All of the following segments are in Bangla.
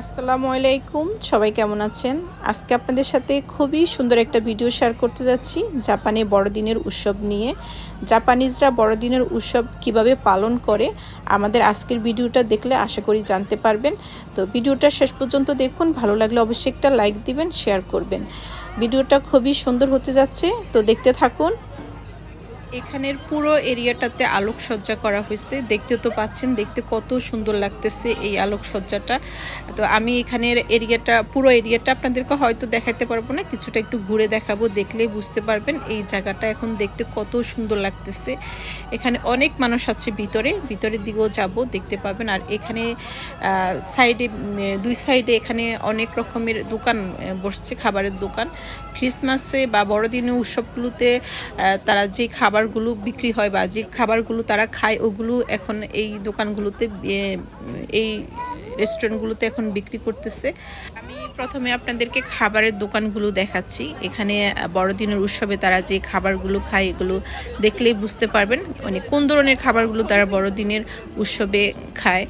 আসসালামু আলাইকুম। সবাই কেমন আছেন? আজকে আপনাদের সাথে খুবই সুন্দর একটা ভিডিও শেয়ার করতে যাচ্ছি জাপানে বড়দিনের উৎসব নিয়ে। জাপানিজরা বড়দিনের উৎসব কীভাবে পালন করে, আমাদের আজকের ভিডিওটা দেখলে আশা করি জানতে পারবেন। তো ভিডিওটা শেষ পর্যন্ত দেখুন, ভালো লাগলে অবশ্যই একটা লাইক দিবেন, শেয়ার করবেন। ভিডিওটা খুবই সুন্দর হতে যাচ্ছে, তো দেখতে থাকুন। এখানের পুরো এরিয়াটাতে আলোকসজ্জা করা হয়েছে। দেখতে তো পাচ্ছেন, দেখতে কত সুন্দর লাগতেছে এই আলোকসজ্জাটা। তো আমি এখানের এরিয়াটা, পুরো এরিয়াটা আপনাদেরকে হয়তো দেখাতে পারব না, কিছুটা একটু ঘুরে দেখাবো, দেখলেই বুঝতে পারবেন এই জায়গাটা এখন দেখতে কত সুন্দর লাগতেছে। এখানে অনেক মানুষ আছে ভিতরে, ভিতরের দিকেও যাব, দেখতে পাবেন। আর এখানে সাইডে দুই সাইডে এখানে অনেক রকমের দোকান বসছে, খাবারের দোকান। ক্রিসমাসে বা বড়দিনের উৎসবগুলোতে তারা যে খাবারগুলো বিক্রি হয় বা যে খাবারগুলো তারা খায়, ওগুলো এখন এই দোকানগুলোতে এই রেস্টুরেন্টগুলোতে এখন বিক্রি করতেছে। আমি প্রথমে আপনাদেরকে খাবারের দোকানগুলো দেখাচ্ছি। এখানে বড়দিনের উৎসবে তারা যে খাবারগুলো খায়, এগুলো দেখলেই বুঝতে পারবেন মানে কোন ধরনের খাবারগুলো তারা বড়দিনের উৎসবে খায়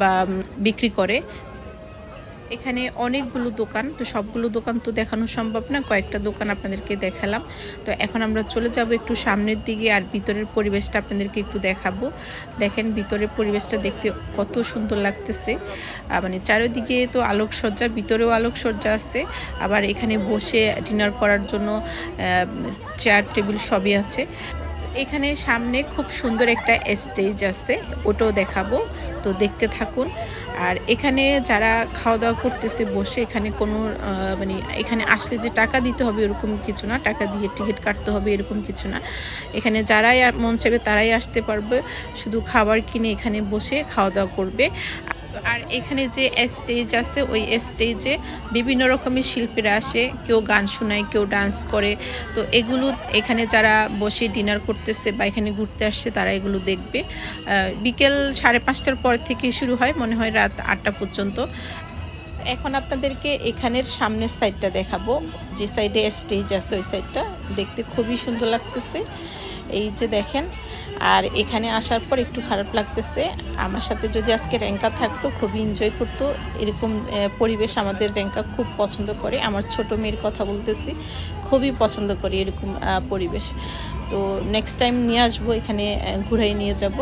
বা বিক্রি করে। এখানে অনেকগুলো দোকান, তো সবগুলো দোকান তো দেখানো সম্ভব না, কয়েকটা দোকান আপনাদেরকে দেখালাম। তো এখন আমরা চলে যাব একটু সামনের দিকে আর ভিতরের পরিবেশটা আপনাদেরকে একটু দেখাবো। দেখেন ভিতরের পরিবেশটা দেখতে কত সুন্দর লাগতেছে। মানে চারিদিকে তো আলোকসজ্জা, ভিতরেও আলোকসজ্জা আছে। আবার এখানে বসে ডিনার করার জন্য চেয়ার টেবিল সবই আছে। এখানে সামনে খুব সুন্দর একটা স্টেজ আছে, ওটাও দেখাবো, তো দেখতে থাকুন। আর এখানে যারা খাওয়া দাওয়া করতেছে বসে, এখানে কোনো মানে এখানে আসলে যে টাকা দিতে হবে এরকম কিছু না, টাকা দিয়ে টিকিট কাটতে হবে এরকম কিছু না। এখানে যারাই মন চাইবে তারাই আসতে পারবে, শুধু খাবার কিনে এখানে বসে খাওয়া দাওয়া করবে। আর এখানে যে স্টেজ আছে, ওই স্টেজে বিভিন্ন রকমের শিল্পীরা আসে। কেউ গান শোনায়, কেউ ডান্স করে। তো এগুলো এখানে যারা বসে ডিনার করতেছে বা এখানে ঘুরতে আসছে, তারা এগুলো দেখবে। বিকেল সাড়ে পাঁচটার পর থেকে শুরু হয়, মনে হয় রাত আটটা পর্যন্ত। এখন আপনাদেরকে এখানের সামনের সাইডটা দেখাবো। যে সাইডে স্টেজ আছে, ওই সাইডটা দেখতে খুবই সুন্দর লাগতেছে। এই যে দেখেন আর এখানে আসার পর একটু খারাপ লাগতেছে। আমার সাথে যদি আজকে র্যাঙ্কা থাকতো, খুবই এনজয় করতো। এরকম পরিবেশ আমাদের র্যাঙ্কা খুব পছন্দ করে। আমার ছোট মেয়ের কথা বলতেছি, খুবই পছন্দ করি এরকম পরিবেশ। তো নেক্সট টাইম নিয়ে আসব, এখানে ঘুরাই নিয়ে যাব।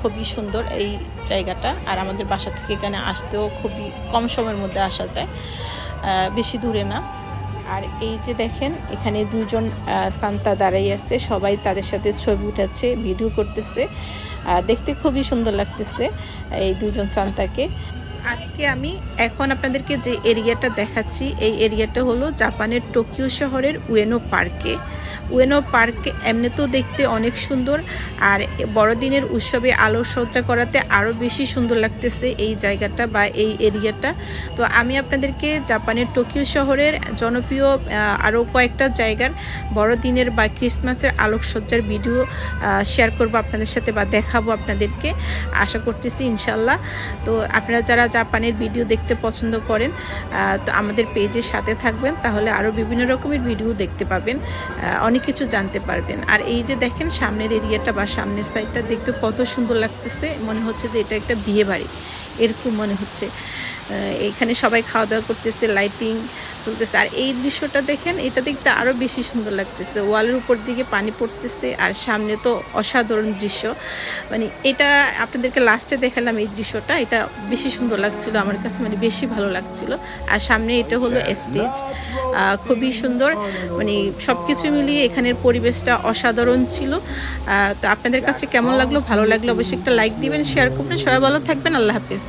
খুবই সুন্দর এই জায়গাটা। আর আমাদের বাসা থেকে এখানে আসতেও খুবই কম সময়ের মধ্যে আসা যায়। বেশি দূরে না। আর এই যে দেখেন, এখানে দুজন সান্তা দাঁড়াই আছে। সবাই তাদের সাথে ছবি উঠাচ্ছে, ভিডিও করতেছে। দেখতে খুবই সুন্দর লাগতেছে এই দুজন সান্তাকে। আজকে আমি এখন আপনাদেরকে যে এরিয়াটা দেখাচ্ছি, এই এরিয়াটা হলো জাপানের টোকিও শহরের উয়েনো পার্কে। উয়েনো পার্ক এমনিতেও দেখতে অনেক সুন্দর আর বড়দিনের উৎসবে আলোকসজ্জা করাতে আরও বেশি সুন্দর লাগতেছে এই জায়গাটা বা এই এরিয়াটা। তো আমি আপনাদেরকে জাপানের টোকিও শহরের জনপ্রিয় আরও কয়েকটা জায়গার বড়দিনের বা ক্রিসমাসের আলোকসজ্জার ভিডিও শেয়ার করব আপনাদের সাথে বা দেখাবো আপনাদেরকে। আশা করতেছি ইনশাল্লাহ। তো আপনারা যারা জাপানের ভিডিও দেখতে পছন্দ করেন তো আমাদের পেজের সাথে থাকবেন, তাহলে আরও বিভিন্ন রকমের ভিডিও দেখতে পাবেন অনেক কিছু জানতে পারবেন। আর এই যে দেখেন সামনের এরিয়াটা বা সামনের সাইডটা দেখতে কত সুন্দর লাগতেছে, মনে হচ্ছে যে এটা একটা বিয়ে বাড়ি, এরকম মনে হচ্ছে। এখানে সবাই খাওয়া দাওয়া করতেছে লাইটিং চলতেছে। আর এই দৃশ্যটা দেখেন এটা দেখতে আরও বেশি সুন্দর লাগতেছে। ওয়ালের উপর দিকে পানি পড়তেছে আর সামনে তো অসাধারণ দৃশ্য। মানে এটা আপনাদেরকে লাস্টে দেখালাম এই দৃশ্যটা এটা বেশি সুন্দর লাগছিল আমার কাছে মানে বেশি ভালো লাগছিল। আর সামনে এটা হলো স্টেজ খুবই সুন্দর। মানে সব কিছু মিলিয়ে এখানের পরিবেশটা অসাধারণ ছিল। তো আপনাদের কাছে কেমন লাগল ভালো লাগল অবশ্যই একটা লাইক দিবেন শেয়ার করবেন। সবাই ভালো থাকবেন আল্লাহ হাফিজ।